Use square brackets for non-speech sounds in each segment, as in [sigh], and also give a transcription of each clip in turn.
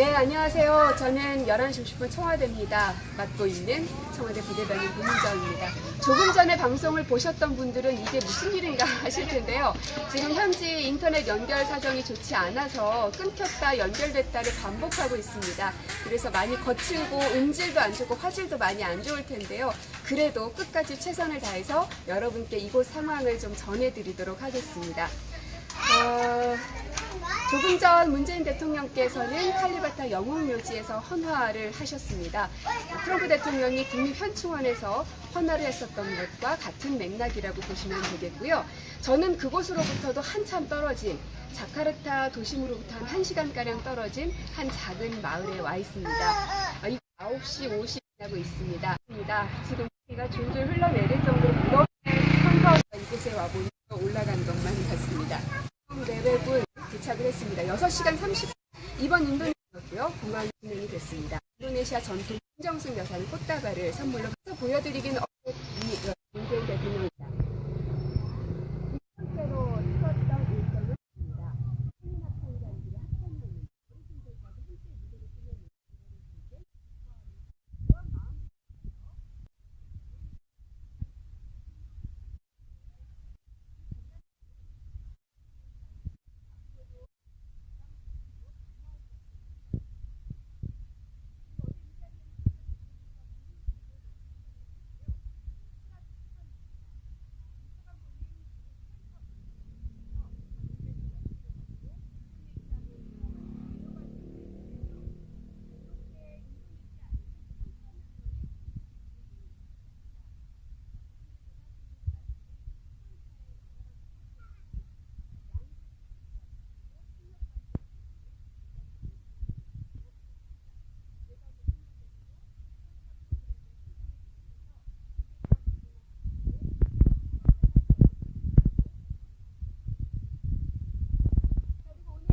네, 안녕하세요. 저는 11시 50분 청와대입니다. 맡고 있는 청와대 부대변인 고민정입니다. 조금 전에 방송을 보셨던 분들은 이게 무슨 일인가 [laughs] 하실 텐데요. 지금 현지 인터넷 연결 사정이 좋지 않아서 끊겼다 연결됐다를 반복하고 있습니다. 그래서 많이 거칠고 음질도 안 좋고 화질도 많이 안 좋을 텐데요. 그래도 끝까지 최선을 다해서 여러분께 이곳 상황을 좀 전해드리도록 하겠습니다. 어, 조금 전 문재인 대통령께서는 칼리바타 영웅묘지에서 헌화를 하셨습니다. 트럼프 대통령이 국립현충원에서 헌화를 했었던 것과 같은 맥락이라고 보시면 되겠고요. 저는 그곳으로부터도 한참 떨어진 자카르타 도심으로부터 한 1시간가량 떨어진 한 작은 마을에 와 있습니다. 아, 이 9시 50분 하고 있습니다. 지금 비가 줄줄 흘러내릴 정도로 무더운 선서가 이곳에 와보니 올라간 것만 같습니다. 내외군 도착을 했습니다. 6시간 30분. 이번 인도네시아였고요. 공항이 진행이 됐습니다. 인도네시아 전통 김정숙 여사는 꽃다발을 선물로 보여드리긴 어렵 이 문재인 대통령입니다. 첫 번째로 찍었던 일정은 있습니다. 시민 합창자들의 합창연이 어르신들까지 함께 무대를 꾸며는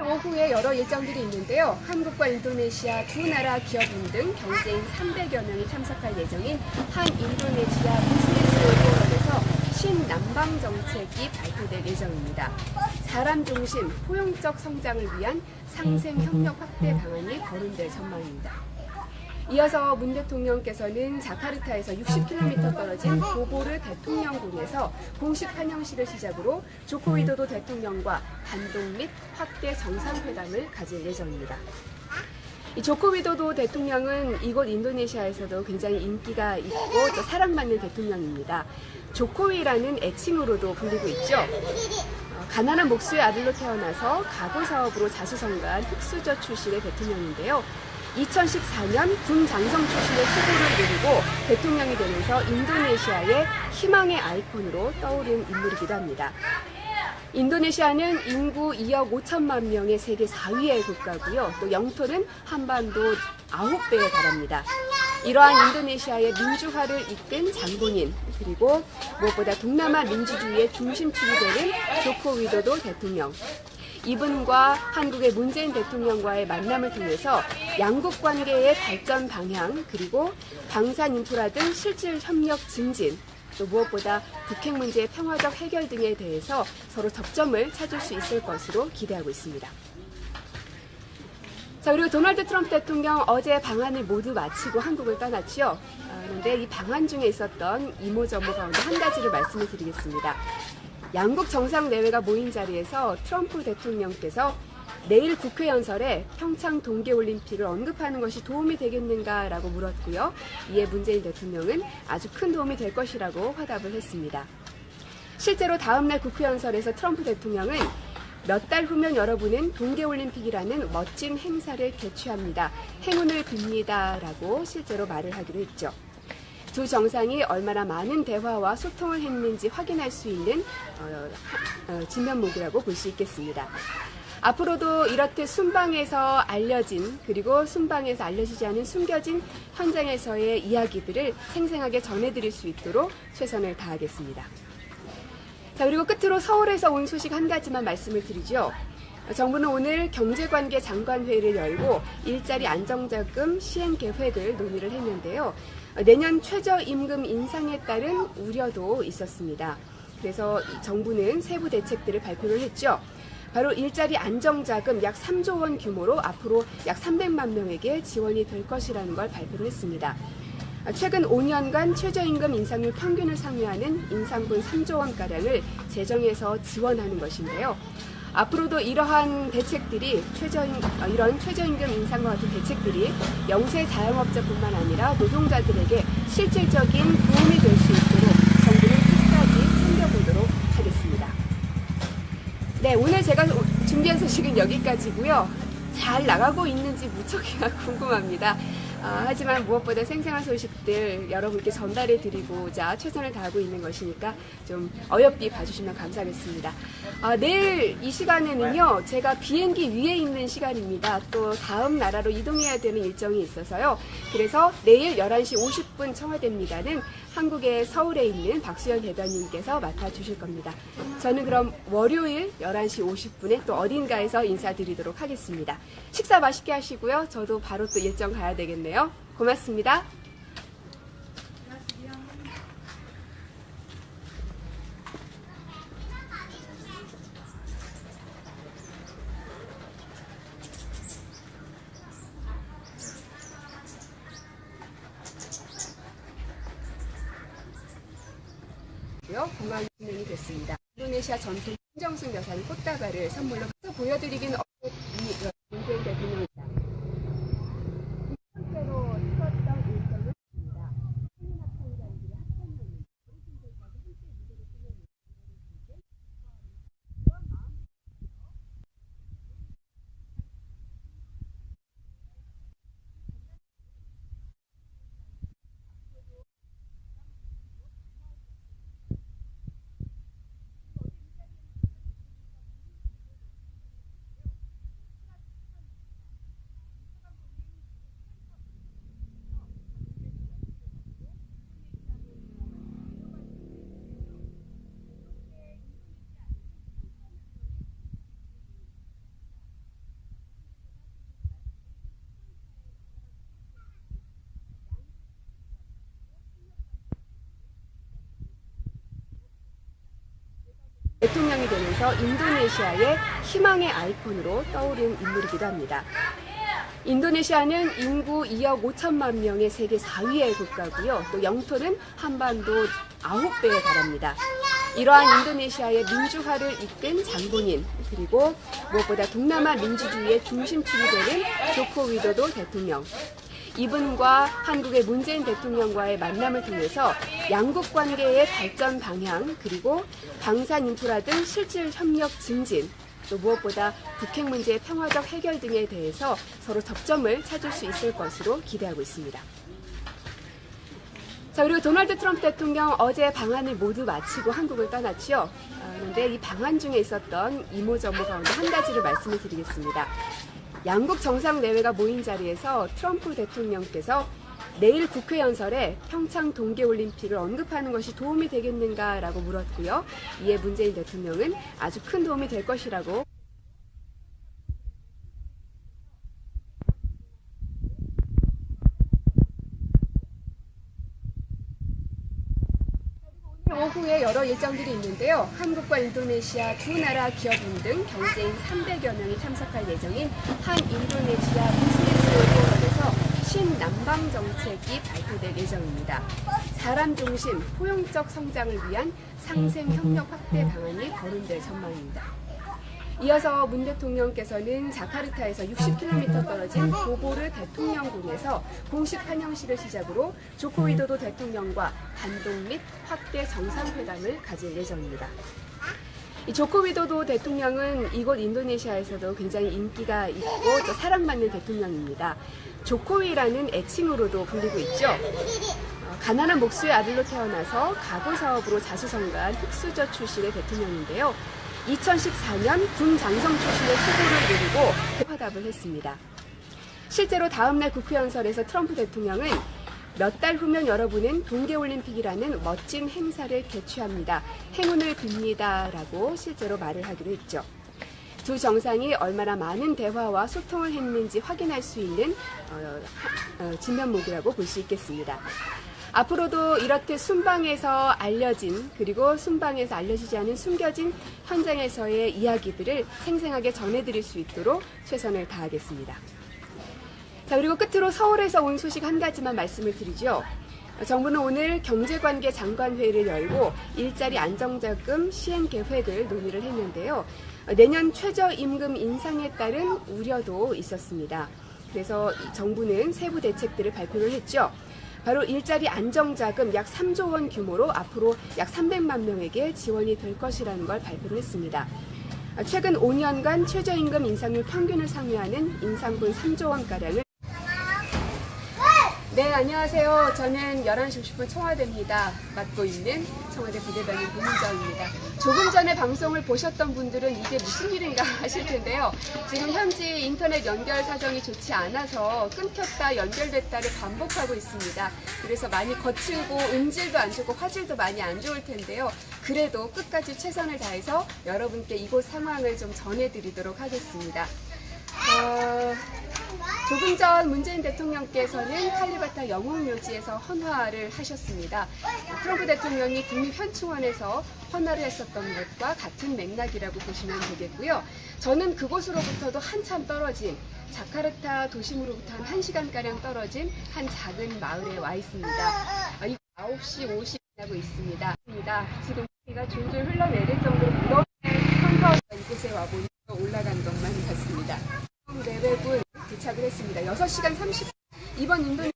오후에 여러 일정들이 있는데요. 한국과 인도네시아 두 나라 기업인 등 경제인 300여 명이 참석할 예정인 한 인도네시아 비즈니스 포럼에서 신남방 정책이 발표될 예정입니다. 사람 중심 포용적 성장을 위한 상생 협력 확대 방안이 거론될 전망입니다. 이어서 문 대통령께서는 자카르타에서 60km 떨어진 보보르 대통령궁에서 공식 환영식을 시작으로 조코 위도도 대통령과 반동 및 확대 정상회담을 가질 예정입니다. 이 조코 위도도 대통령은 이곳 인도네시아에서도 굉장히 인기가 있고 또 사랑받는 대통령입니다. 조코위라는 애칭으로도 불리고 있죠. 어, 가난한 목수의 아들로 태어나서 가구 사업으로 자수성가한 흑수저 출신의 대통령인데요. 2014년 군 장성 출신의 수고를 누리고 대통령이 되면서 인도네시아의 희망의 아이콘으로 떠오른 인물이기도 합니다. 인도네시아는 인구 2억 5천만 명의 세계 4위의 국가고요. 또 영토는 한반도 9배에 달합니다. 이러한 인도네시아의 민주화를 이끈 장본인 그리고 무엇보다 동남아 민주주의의 중심축이 되는 조코 위도도 대통령 이분과 한국의 문재인 대통령과의 만남을 통해서 양국 관계의 발전 방향 그리고 방산 인프라 등 실질 협력 증진 또 무엇보다 북핵 문제의 평화적 해결 등에 대해서 서로 접점을 찾을 수 있을 것으로 기대하고 있습니다. 자 그리고 도널드 트럼프 대통령 어제 방한을 모두 마치고 한국을 떠났죠. 아, 그런데 이 방한 중에 있었던 이모저모 가운데 한 가지를 말씀을 드리겠습니다. 양국 정상 내외가 모인 자리에서 트럼프 대통령께서 내일 국회 연설에 평창 동계올림픽을 언급하는 것이 도움이 되겠는가라고 물었고요. 이에 문재인 대통령은 아주 큰 도움이 될 것이라고 화답을 했습니다. 실제로 다음날 국회 연설에서 트럼프 대통령은 몇 달 후면 여러분은 동계올림픽이라는 멋진 행사를 개최합니다. 행운을 빕니다. 라고 실제로 말을 하기로 했죠. 두 정상이 얼마나 많은 대화와 소통을 했는지 확인할 수 있는 어, 어, 진면목이라고 볼 수 있겠습니다. 앞으로도 이렇듯 순방에서 알려진 그리고 순방에서 알려지지 않은 숨겨진 현장에서의 이야기들을 생생하게 전해드릴 수 있도록 최선을 다하겠습니다. 자 그리고 끝으로 서울에서 온 소식 한 가지만 말씀을 드리죠. 정부는 오늘 경제관계 장관회의를 열고 일자리 안정자금 시행 계획을 논의를 했는데요. 내년 최저임금 인상에 따른 우려도 있었습니다. 그래서 정부는 세부 대책들을 발표를 했죠. 바로 일자리 안정자금 약 3조 원 규모로 앞으로 약 300만 명에게 지원이 될 것이라는 걸 발표를 했습니다. 최근 5년간 최저임금 인상률 평균을 상회하는 인상분 3조 원가량을 재정에서 지원하는 것인데요. 앞으로도 이러한 대책들이 최저임, 어, 이런 최저임금 인상과 같은 대책들이 영세 자영업자뿐만 아니라 노동자들에게 실질적인 도움이 될 수 있도록 정부는 끝까지 챙겨보도록 하겠습니다. 네, 오늘 제가 준비한 소식은 여기까지고요. 잘 나가고 있는지 무척이나 [laughs] 궁금합니다. 아, 하지만 무엇보다 생생한 소식들 여러분께 전달해 드리고자 최선을 다하고 있는 것이니까 좀 어여삐 봐주시면 감사하겠습니다. 아, 내일 이 시간에는요, 제가 비행기 위에 있는 시간입니다. 또 다음 나라로 이동해야 되는 일정이 있어서요. 그래서 내일 11시 50분 청와대입니다는 한국의 서울에 있는 박수현 대변인께서 맡아주실 겁니다. 저는 그럼 월요일 11시 50분에 또 어딘가에서 인사드리도록 하겠습니다. 식사 맛있게 하시고요. 저도 바로 또 일정 가야 되겠네요. 고맙습니다. 공항 진행이 됐습니다. 인도네시아 전통 신정숙 여사님 꽃다발을 선물로 보여드리긴 어렵 이 문재인 대통령입니다. 첫 번째로 치렀던 일정은 있습니다. 시민 합창단들의 합창단입니다. 어르신들까지 함께 무대를 꾸며는 대통령이 되면서 인도네시아의 희망의 아이콘으로 떠오른 인물이기도 합니다. 인도네시아는 인구 2억 5천만 명의 세계 4위의 국가고요. 또 영토는 한반도 9배에 달합니다. 이러한 인도네시아의 민주화를 이끈 장본인 그리고 무엇보다 동남아 민주주의의 중심축이 되는 조코 위도도 대통령 이분과 한국의 문재인 대통령과의 만남을 통해서 양국 관계의 발전 방향 그리고 방산 인프라 등 실질 협력 증진 또 무엇보다 북핵 문제의 평화적 해결 등에 대해서 서로 접점을 찾을 수 있을 것으로 기대하고 있습니다. 자 그리고 도널드 트럼프 대통령 어제 방한을 모두 마치고 한국을 떠났지요. 아, 그런데 이 방한 중에 있었던 이모저모 가운데 한 가지를 말씀을 드리겠습니다. 양국 정상내외가 모인 자리에서 트럼프 대통령께서 내일 국회 연설에 평창 동계올림픽을 언급하는 것이 도움이 되겠는가라고 물었고요. 이에 문재인 대통령은 아주 큰 도움이 될 것이라고 일정들이 있는데요. 한국과 인도네시아 두 나라 기업인 등 경제인 300여 명이 참석할 예정인 한 인도네시아 비즈니스 포럼에서 신남방 정책이 발표될 예정입니다. 사람 중심 포용적 성장을 위한 상생 협력 확대 방안이 거론될 전망입니다. 이어서 문 대통령께서는 자카르타에서 60km 떨어진 보보르 대통령궁에서 공식 환영식을 시작으로 조코 위도도 대통령과 단독 및 확대 정상회담을 가질 예정입니다. 이 조코 위도도 대통령은 이곳 인도네시아에서도 굉장히 인기가 있고 또 사랑받는 대통령입니다. 조코위라는 애칭으로도 불리고 있죠. 어, 가난한 목수의 아들로 태어나서 가구 사업으로 자수성가한 흑수저 출신의 대통령인데요. 2014년 군 장성 출신의 후보를 누리고 화답을 했습니다. 실제로 다음날 국회 연설에서 트럼프 대통령은 몇 달 후면 여러분은 동계올림픽이라는 멋진 행사를 개최합니다. 행운을 빕니다. 라고 실제로 말을 하기로 했죠. 두 정상이 얼마나 많은 대화와 소통을 했는지 확인할 수 있는 어, 어, 진면목이라고 볼 수 있겠습니다. 앞으로도 이렇듯 순방에서 알려진 그리고 순방에서 알려지지 않은 숨겨진 현장에서의 이야기들을 생생하게 전해드릴 수 있도록 최선을 다하겠습니다. 자, 그리고 끝으로 서울에서 온 소식 한 가지만 말씀을 드리죠. 정부는 오늘 경제관계 장관회의를 열고 일자리 안정자금 시행 계획을 논의를 했는데요. 내년 최저임금 인상에 따른 우려도 있었습니다. 그래서 이 정부는 세부 대책들을 발표를 했죠. 바로 일자리 안정자금 약 3조 원 규모로 앞으로 약 300만 명에게 지원이 될 것이라는 걸 발표를 했습니다. 최근 5년간 최저임금 인상률 평균을 상회하는 인상분 3조 원가량을 네, 안녕하세요. 저는 11시 50분 청와대입니다. 맡고 있는 청와대 부대변인 고민정입니다. 조금 전에 방송을 보셨던 분들은 이게 무슨 일인가 [laughs] 하실 텐데요. 지금 현지 인터넷 연결 사정이 좋지 않아서 끊겼다 연결됐다를 반복하고 있습니다. 그래서 많이 거칠고 음질도 안 좋고 화질도 많이 안 좋을 텐데요. 그래도 끝까지 최선을 다해서 여러분께 이곳 상황을 좀 전해드리도록 하겠습니다. 어, 조금 전 문재인 대통령께서는 칼리바타 영웅묘지에서 헌화를 하셨습니다. 트럼프 대통령이 국립현충원에서 헌화를 했었던 것과 같은 맥락이라고 보시면 되겠고요. 저는 그곳으로부터도 한참 떨어진 자카르타 도심으로부터 한 1시간가량 떨어진 한 작은 마을에 와 있습니다. 아, 이 9시 50분 하고 있습니다. 입니다. 지금 비가 줄줄 흘러내릴 정도로 무더운 선서가 이곳에 와보니 올라간 것만 같습니다. 도착을 했습니다. 6시간 30분. 이번 인도네시아